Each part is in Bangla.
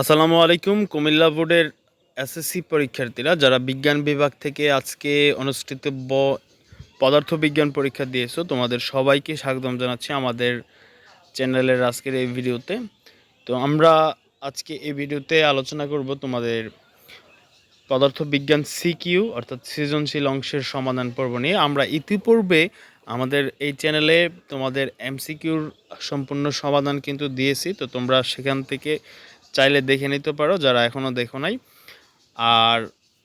আসসালামু আলাইকুম, কুমিল্লা বোর্ডের এসএসসি পরীক্ষার্থীরা, যারা বিজ্ঞান বিভাগ থেকে আজকে অনুষ্ঠিতব্য পদার্থ বিজ্ঞান পরীক্ষা দিয়েছ, তোমাদের সবাইকে স্বাগতম জানাচ্ছি আমাদের চ্যানেলের আজকের এই ভিডিওতে। তো আমরা আজকে এই ভিডিওতে আলোচনা করব তোমাদের পদার্থ বিজ্ঞান সিকিউ অর্থাৎ সৃজনশীল অংশের সমাধান পর্ব নিয়ে। আমরা ইতিপূর্বে আমাদের এই চ্যানেলে তোমাদের এমসিকিউর সম্পূর্ণ সমাধান কিন্তু দিয়েছি, তো তোমরা সেখান থেকে চাইলে দেখে নিতে পারো, যারা এখনও দেখো নাই। আর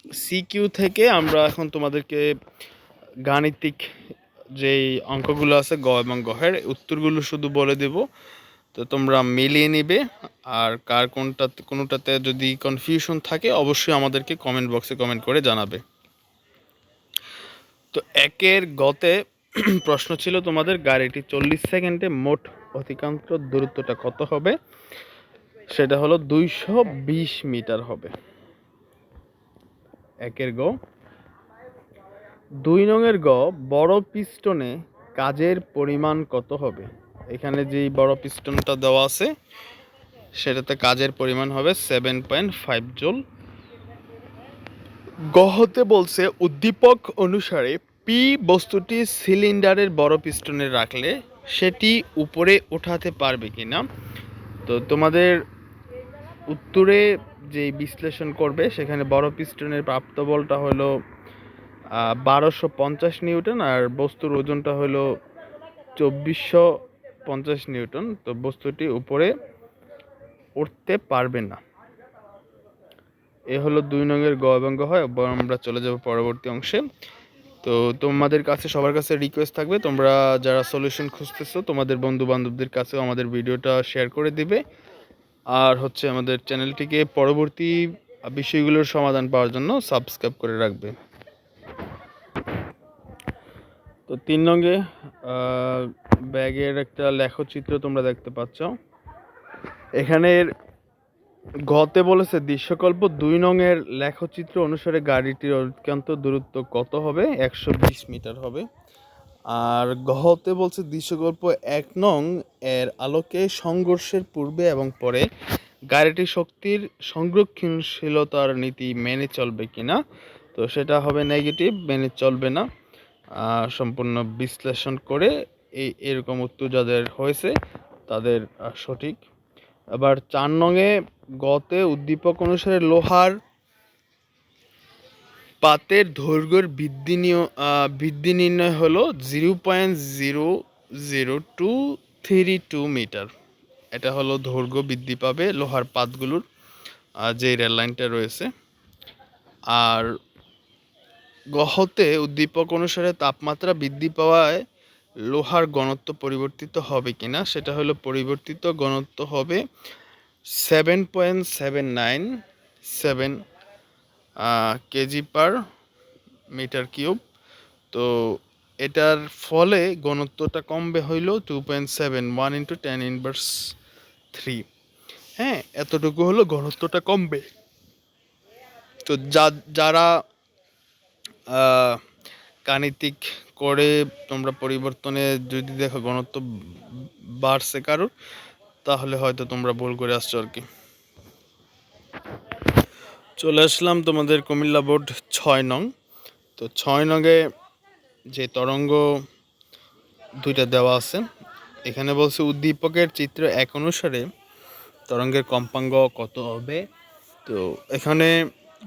সিকিউ থেকে আমরা এখন তোমাদেরকে গাণিতিক যেই অঙ্কগুলো আছে গ এবং গহের, উত্তরগুলো শুধু বলে দেব। তো তোমরা মিলিয়ে নিবে, আর কার কোনটা, কোনোটাতে যদি কনফিউশন থাকে, অবশ্যই আমাদেরকে কমেন্ট বক্সে কমেন্ট করে জানাবে। তো একের গতে প্রশ্ন ছিল তোমাদের, গাড়িটি চল্লিশ সেকেন্ডে মোট অতিক্রান্ত দূরত্বটা কত হবে? সেটা হলো দুইশো বিশ মিটার হবে। একের গ। দুই নঙের গ, বড় পিস্টনে কাজের পরিমাণ কত হবে? এখানে যেই বড় পিস্টনটা দেওয়া আছে, সেটাতে কাজের পরিমাণ হবে সেভেন পয়েন্ট ফাইভ জোল। গহতে বলছে, উদ্দীপক অনুসারে পি বস্তুটি সিলিন্ডারের বড় পিস্টনে রাখলে সেটি উপরে ওঠাতে পারবে কিনা? তো তোমাদের উত্তরে যে বিশ্লেষণ করবে, সেখানে বড় পিস্টনের প্রাপ্ত বলটা হলো বারোশো পঞ্চাশ নিউটন আর বস্তুর ওজনটা হলো চব্বিশশো পঞ্চাশ নিউটন। তো বস্তুটি উপরে উঠতে পারবে না। এ হলো দুই নঙের গ এবং হয় আমরা চলে যাব পরবর্তী অংশে। তো তোমাদের কাছে, সবার কাছে রিকোয়েস্ট থাকবে, তোমরা যারা সলিউশন খুঁজতেছো, তোমাদের বন্ধু বান্ধবদের কাছেও আমাদের ভিডিওটা শেয়ার করে দিবে। আর হচ্ছে আমাদের চ্যানেলটিকে পরবর্তী বিষয়গুলোর সমাধান পাওয়ার জন্য সাবস্ক্রাইব করে রাখবে। তো তিন নঙ্গে ব্যাগের একটা লেখচিত্র তোমরা দেখতে পাচ্ছ। এখানের গতে বলেছে, দৃশ্যকল্প দুই নঙের লেখচিত্র অনুসারে গাড়িটির অত্যন্ত দূরত্ব কত হবে? একশো বিশ মিটার হবে। আর গহতে বলছে দৃশ্যকল্প এক নং এর আলোকে সংঘর্ষের পূর্বে এবং পরে গাড়িটি শক্তির সংরক্ষণশীলতার নীতি মেনে চলবে কিনা? তো সেটা হবে নেগেটিভ মেনে চলবে না। সম্পূর্ণ বিশ্লেষণ করে এই এরকম উত্তর যাদের হয়েছে তাদের সঠিক। আবার চার নঙে গতে উদ্দীপক অনুসারে লোহার পাতের দৈর্ঘ্যের বৃদ্ধি বৃদ্ধি নির্ণয় হলো zero point zero zero two three two metre. এটা হলো দৈর্ঘ্য বৃদ্ধি পাবে লোহার পাতগুলোর যে রেল লাইনটা রয়েছে। আর গহতে উদ্দীপক অনুসারে তাপমাত্রা বৃদ্ধি পাওয়ায় লোহার ঘনত্ব পরিবর্তিত হবে কিনা, সেটা হলো পরিবর্তিত ঘনত্ব হবে seven point seven nine seven kg per metre cube. তো এটার ফলে ঘনত্বটা কমবে হইল two point seven one into ten inverse three হ্যাঁ এতটুকু হলো ঘনত্বটা কমবে। তো যা, যারা গাণিতিক করে তোমরা পরিবর্তনে যদি দেখো ঘনত্ব বাড়ছে কারোর, তাহলে হয়তো তোমরা ভুল করে আসছো আর কি। চলে আসলাম তোমাদের কুমিল্লা বোর্ড ছয় নং। তো ছয় নঙে যে তরঙ্গ দুইটা দেওয়া আছে, এখানে বলছে উদ্দীপকের চিত্র এক অনুসারে তরঙ্গের কম্পাঙ্গ কত হবে? তো এখানে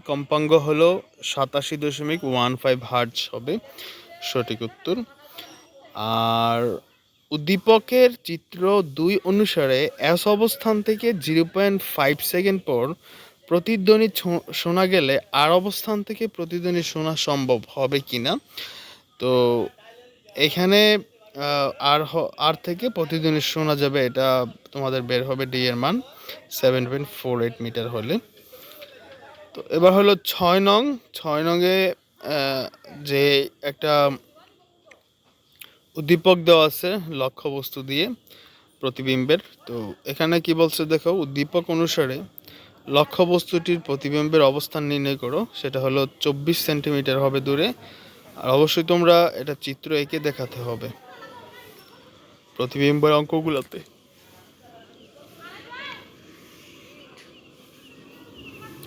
কম্পাঙ্গ হলো সাতাশি দশমিক ওয়ান ফাইভ হার্জ হবে, সঠিক উত্তর। আর উদ্দীপকের চিত্র দুই অনুসারে এস অবস্থান থেকে জিরো পয়েন্ট ফাইভ সেকেন্ড পর প্রতিধ্বনি শোনা গেলে আর অবস্থান থেকে প্রতিধ্বনি শোনা সম্ভব হবে কি না তো এখানে আর আর থেকে প্রতিধ্বনি শোনা যাবে এটা তোমাদের বের হবে ডি এর মান seven point four eight metre হলে। তো এবার হলো ছয় নং, ছয় নংয়ে যে একটা উদ্দীপক দেওয়া আছে লক্ষ্যবস্তু দিয়ে প্রতিবিম্বের, তো এখানে কি বলছে দেখো, উদ্দীপক অনুসারে লক্ষ্যবস্তুটির প্রতিবিম্বের অবস্থান নির্ণয় করো। সেটা হলো চব্বিশ সেন্টিমিটার হবে দূরে। আর অবশ্যই তোমরা এটা চিত্র এঁকে দেখাতে হবে। প্রতিবিম্বের অঙ্কগুলোতে।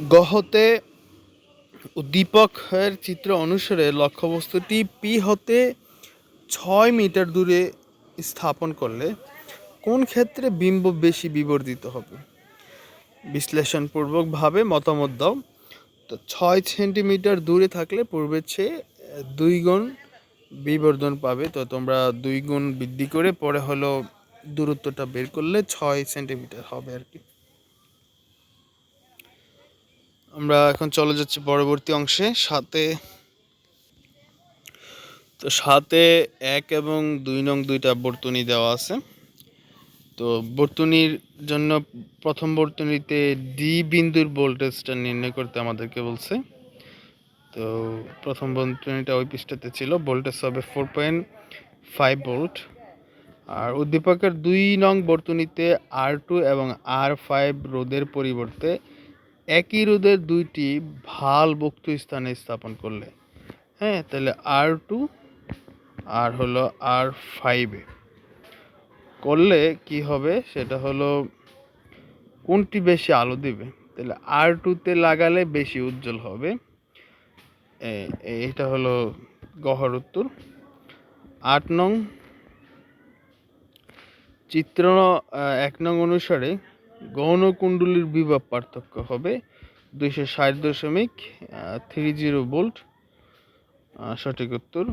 গহতে উদ্দীপকের চিত্র অনুসারে লক্ষ্যবস্তুটি পি হতে ছয় মিটার দূরে স্থাপন করলে কোন ক্ষেত্রে বিম্ব বেশি বিবর্ধিত হবে? বিশ্লেষণপূর্বকভাবে মতামত দাও। তো ছয় সেন্টিমিটার দূরে থাকলে পূর্বের চেয়ে দুই গুণ বিবর্ধন পাবে। তো তোমরা দুই গুণ বৃদ্ধি করে পরে হলো দূরত্বটা বের করলে ছয় সেন্টিমিটার হবে আর কি। আমরা এখন চলে যাচ্ছি পরবর্তী অংশে সাথে তো সাথে এক এবং দুই নং দুইটা বর্তনী দেওয়া আছে। তো বর্তনীর জন্য প্রথম বর্তনীতে ডি বিন্দুর ভোল্টেজটা নির্ণয় করতে আমাদেরকে বলছে। তো প্রথম বর্তনীটা ওই পৃষ্ঠাতে ছিল ভোল্টেজ হবে ফোর পয়েন্ট ফাইভ ভোল্ট আর উদ্দীপকের দুই নং বর্তনীতে আর টু এবং আর ফাইভ রোদের পরিবর্তে একই রোদের দুইটি ভালো বক্ত স্থানে স্থাপন করলে। হ্যাঁ তাহলে আর টু আর হলো আর ফাইভে করলে কি হবে? সেটা হলো কোনটি বেশি আলো দিবে? তাহলে আর টুতে লাগালে বেশি উজ্জ্বল হবে। এটা হলো গহর উত্তর। আট নং চিত্র এক নং অনুসারে গৌণ কুণ্ডলীর বিভব পার্থক্য হবে দুইশো ষাট দশমিক থ্রি জিরো আহ, সঠিক উত্তর।